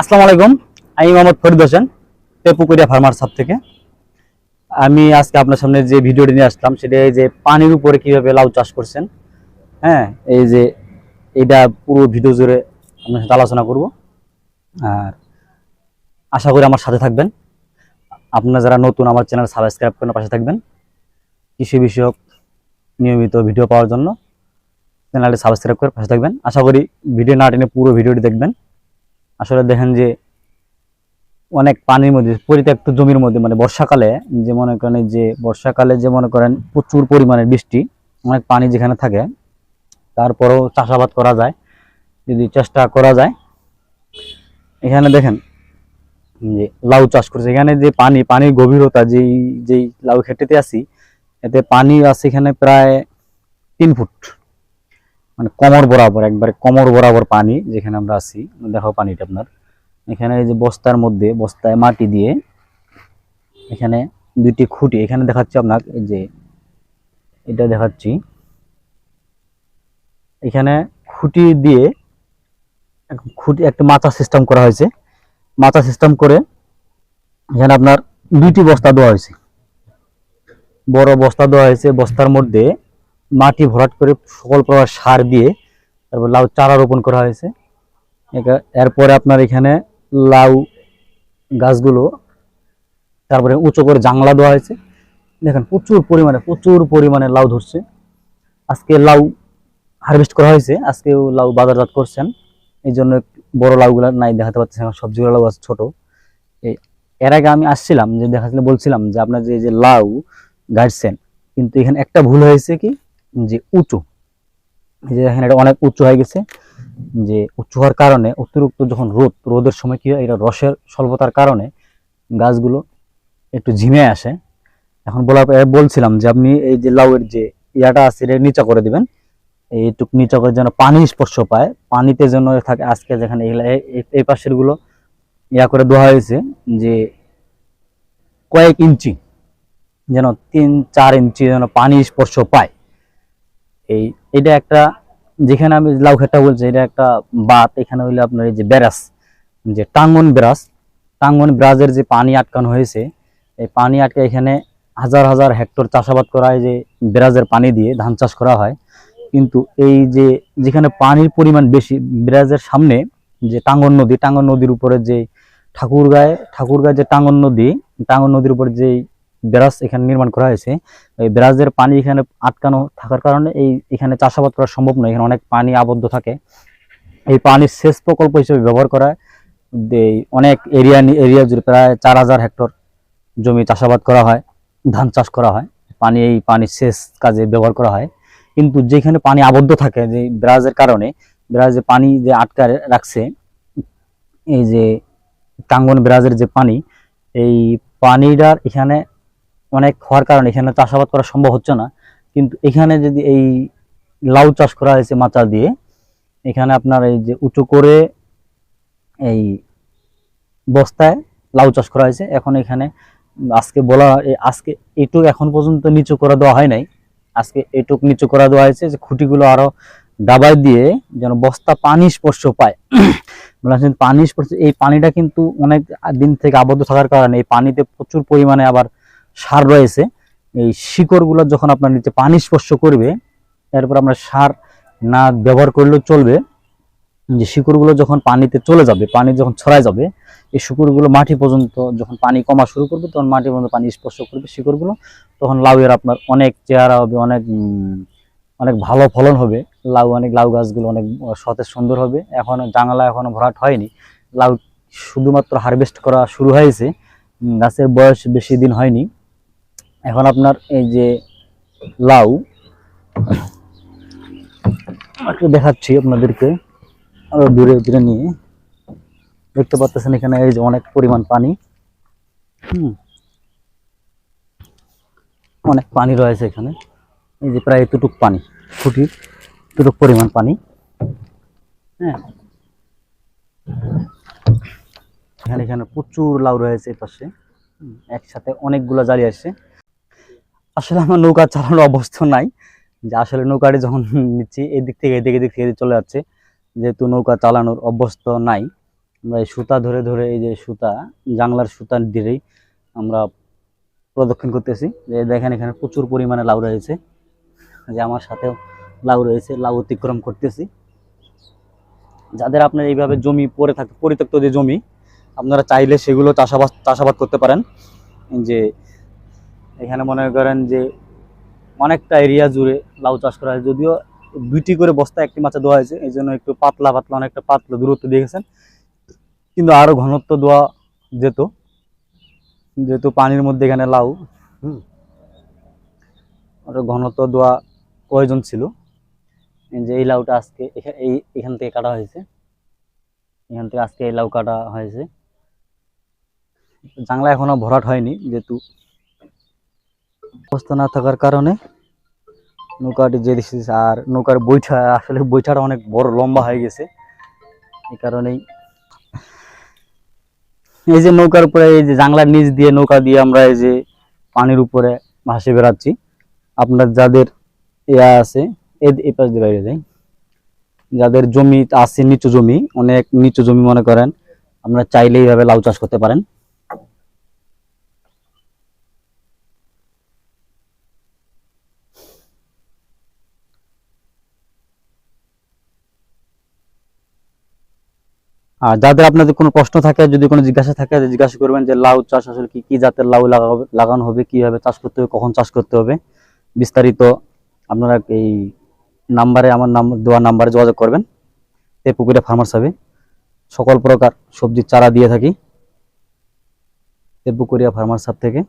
আসসালামু আলাইকুম। আমি মোহাম্মদ ফরিদ হোসেন পেপুকুরিয়া ফার্মার সাব থেকে। আমি আজকে আপনার সামনে যে ভিডিওটি নিয়ে আসলাম, সেটা এই যে পানির উপরে কীভাবে লাউ চাষ করছেন হ্যাঁ এই যে এটা পুরো ভিডিও জুড়ে আপনার সাথে আলোচনা করব। আর আশা করি আমার সাথে থাকবেন। আপনারা যারা নতুন আমার চ্যানেল সাবস্ক্রাইব করেন পাশে থাকবেন, কৃষি বিষয়ক নিয়মিত ভিডিও পাওয়ার জন্য চ্যানেলটি সাবস্ক্রাইব করে পাশে থাকবেন। আশা করি ভিডিও না টেনে পুরো ভিডিওটি দেখবেন। আসলে দেখেন যে অনেক পানির মধ্যে, পরিত্যক্ত জমির মধ্যে মানে বর্ষাকালে যে মনে করেন যে বর্ষাকালে যে মনে করেন প্রচুর পরিমাণে বৃষ্টি, অনেক পানি যেখানে থাকে, তারপরেও চাষাবাদ করা যায়, যদি চেষ্টা করা যায়। এখানে দেখেন যে লাউ চাষ করছে। এখানে যে পানি, পানির গভীরতা, যেই যেই লাউ খেতেতে আসি এতে পানি আছে এখানে প্রায় তিন ফুট। মানে কোমর বরাবর, একবারে কোমর বরাবর পানি যেখানে আমরা আছি। দেখো পানিটা আপনার। এখানে এই যে বস্তার মধ্যে, বস্তায় মাটি দিয়ে এখানে দুইটি খুঁটি, এখানে দেখাচ্ছি আপনার, এই যে এটা দেখাচ্ছি। এখানে খুঁটি দিয়ে খুঁটি, একটা মাথা সিস্টেম করা হয়েছে। মাথা সিস্টেম করে এখানে আপনার দুইটি বস্তা দেওয়া হয়েছে। বড় বস্তা দেওয়া হয়েছে বস্তার মধ্যে। মাটি ভরাট করে সকল প্রকার সার দিয়ে তারপর লাউ চারা রোপণ করা হয়েছে। এরপরে আপনার এখানে লাউ গাছগুলো তারপরে উঁচু করে জাংলা দেওয়া হয়েছে। দেখেন, প্রচুর পরিমাণে প্রচুর পরিমাণে লাউ ধরছে। আজকে লাউ হারভেস্ট করা হয়েছে, আজকেও লাউ বাজারজাত করছেন। এই জন্য বড় লাউগুলো নাই দেখাতে পাচ্ছেন এখন সবজিগুলো লাউ আছে ছোটো। এর আগে আমি আসছিলাম, যে দেখাচ্ছিল বলছিলাম যে আপনার যে যে লাউ গাড়ছেন কিন্তু এখানে একটা ভুল হয়েছে কি? যে উঁচু যে এখানে এটা অনেক উঁচু হয়ে গেছে, যে উঁচু হওয়ার কারণে অতিরিক্ত যখন রোদ, রোদের সময় কি হয়, এটা রসের স্বল্পতার কারণে গাছগুলো একটু ঝিমে আসে। এখন বলা বলছিলাম যে আপনি এই যে লাউয়ের যে ইয়াটা আছে, এটা নিচা করে দিবেন। এইটুক নিচা করে যেন পানি স্পর্শ পায়, পানিতে যেন থাকে, আজকে যেখানে এই- এই- এই পাশেরগুলো ইয়া করে দেওয়া হয়েছে যে কয়েক ইঞ্চি, যেন তিন, চার ইঞ্চি যেন পানি স্পর্শ পায়। এই, এটা একটা, যেখানে আমি লাউ খেটটা বলছি, এটা একটা বাত এখানে হইলে আপনার এই যে ব্যারাস যে টাঙ্গন ব্রাস। টাঙ্গন ব্রাজের যে পানি আটকানো হয়েছে, এই পানি আটকে এখানে হাজার হাজার হেক্টর চাষাবাদ করা হয় যে ব্রাজের পানি দিয়ে ধান চাষ করা হয়। কিন্তু এই যে, যেখানে পানির পরিমাণ বেশি ব্রাজের সামনে যে টাঙ্গন নদী, টাঙ্গন নদীর উপরে যে ঠাকুরগাঁয় ঠাকুরগাঁয় যে টাঙ্গন নদী, টাঙ্গন নদীর উপরে যে ব্রাজ এখানে নির্মাণ করা হয়েছে। এই ব্রাজের পানি এখানে আটকানো থাকার কারণে এই এখানে চাষাবাদ করা সম্ভব নয়। এখানে অনেক পানি আবদ্ধ থাকে। এই পানির সেচ প্রকল্প হিসেবে ব্যবহার করা অনেক এরিয়া এরিয়া জুড়ে প্রায় চার হাজার হেক্টর জমি চাষাবাদ করা হয়, ধান চাষ করা হয়। পানি, এই পানি সেচ কাজে ব্যবহার করা হয়। কিন্তু যেখানে পানি আবদ্ধ থাকে, যে ব্রাজের কারণে ব্রাজে পানি যে আটকা রাখছে, এই যে টাঙ্গন ব্রাজের যে পানি, এই পানিটার এখানে অনেক হওয়ার কারণে এখানে চাষাবাদ করা সম্ভব হচ্ছে না। কিন্তু এখানে যদি এই লাউ চাষ করা হয়েছে মাচা দিয়ে, এখানে আপনার এই যে উঁচু করে এই বস্তায় লাউ চাষ করা হয়েছে। এখন এখানে আজকে বলা আজকে এটুক এখন পর্যন্ত নিচু করে দেওয়া হয় নাই। আজকে এটুক নিচু করা দেওয়া হয়েছে যে খুঁটিগুলো আরও ডাবাই দিয়ে যেন বস্তা পানি স্পর্শ পায়। বলছেন পানি স্পর্শ, এই পানিটা কিন্তু অনেক দিন থেকে আবদ্ধ থাকার কারণে এই পানিতে প্রচুর পরিমাণে আবার সার রয়েছে, এই শিকড়গুলো যখন আপনার নিচে পানি স্পর্শ করবে, এরপর আমরা সার না ব্যবহার করলেও চলবে। যে শিকড়গুলো যখন পানিতে চলে যাবে, পানি যখন ছড়ায় যাবে, এই শিকড়গুলো মাটি পর্যন্ত যখন পানি কমা শুরু করবে, তখন মাটি পর্যন্ত পানি স্পর্শ করবে শিকড়গুলো, তখন লাউয়ের আপনার অনেক চেহারা হবে, অনেক অনেক ভালো ফলন হবে। লাউ অনেক, লাউ গাছগুলো অনেক সতেজ সুন্দর হবে। এখনও জানালা এখনও ভরাট হয়নি। লাউ শুধুমাত্র হারভেস্ট করা শুরু হয়েছে। গাছের বয়স বেশি দিন হয়নি। এখন আপনার এই যে লাউ, একটু দেখাচ্ছি আপনাদেরকে, আরও দূরে দূরে নিয়ে। দেখতে পাচ্ছেন এখানে এই যে অনেক পরিমাণ পানি। হুম। অনেক পানি রয়েছে এখানে। এই যে প্রায় এতটুক পানি ফুটির এতটুক পরিমাণ পানি। হ্যাঁ। এখানে এখানে প্রচুর লাউ রয়েছে এই পাশে একসাথে অনেকগুলো জালি আসছে। আসলে আমার নৌকা চালানোর অবস্থা নাই। যে আসলে নৌকাটি যখন নিচ্ছি, এদিক থেকে, এদিকে, এদিক থেকে চলে যাচ্ছে। যেহেতু নৌকা চালানোর অভ্যস্ত নাই, আমরা এই সুতা ধরে ধরে এই যে সুতা জাংলার সুতা দিয়েই আমরা প্রদক্ষিণ করতেছি। যে দেখেন এখানে প্রচুর পরিমাণে লাউ রয়েছে। যে আমার সাথেও লাউ রয়েছে, লাউ অতিক্রম করতেছি। যাদের আপনার এইভাবে জমি পড়ে থাকে, পরিত্যক্ত যে জমি, আপনারা চাইলে সেগুলো চাষাবাদ চাষাবাদ করতে পারেন। যে এখানে মনে করেন যে অনেকটা এরিয়া জুড়ে লাউ চাষ করা হয়। যদিও দুইটি করে বস্তা একটি মাছে দেওয়া হয়েছে, এই জন্য একটু পাতলা পাতলা, অনেকটা পাতলা দূরত্ব দিয়ে গেছেন কিন্তু আরও ঘনত্ব দেওয়া যেত, যেহেতু পানির মধ্যে এখানে লাউ, হুম ঘনত্ব দেওয়া প্রয়োজন ছিল। যে এই লাউটা আজকে এই, এখান থেকে কাটা হয়েছে। এখান থেকে আজকে এই লাউ কাটা হয়েছে। জাংলা এখনও ভরাট হয়নি, যেহেতু অবস্থা না থাকার কারণে নৌকাটি যে আর নৌকার বৈঠা, আসলে বৈঠাটা অনেক বড়, লম্বা হয়ে গেছে। এই কারণেই এই যে নৌকার উপরে, এই যে জাংলার নিচ দিয়ে নৌকা দিয়ে আমরা এই যে পানির উপরে ভাসে বেড়াচ্ছি। আপনার যাদের ইয়া আছে এই পাশ দিয়ে বাইরে যাই। যাদের জমি আছে, নিচু জমি, অনেক নিচু জমি মনে করেন, আপনারা চাইলে এইভাবে লাউ চাষ করতে পারেন। আর যাদের আপনাদের কোনো প্রশ্ন থাকে, যদি কোনো জিজ্ঞাসা থাকে জিজ্ঞাসা করবেন যে লাউ চাষ আসলে কি কি জাতের লাউ লাগাবে লাগানো হবে কীভাবে চাষ করতে হবে, কখন চাষ করতে হবে, বিস্তারিত আপনারা এই নাম্বারে, আমার নাম, দেওয়া নাম্বারে যোগাযোগ করবেন। এই পুকুরে ফার্মার সাবে সকল প্রকার সবজির চারা দিয়ে থাকি। এই পুকুরিয়া ফার্মার সাব থেকে।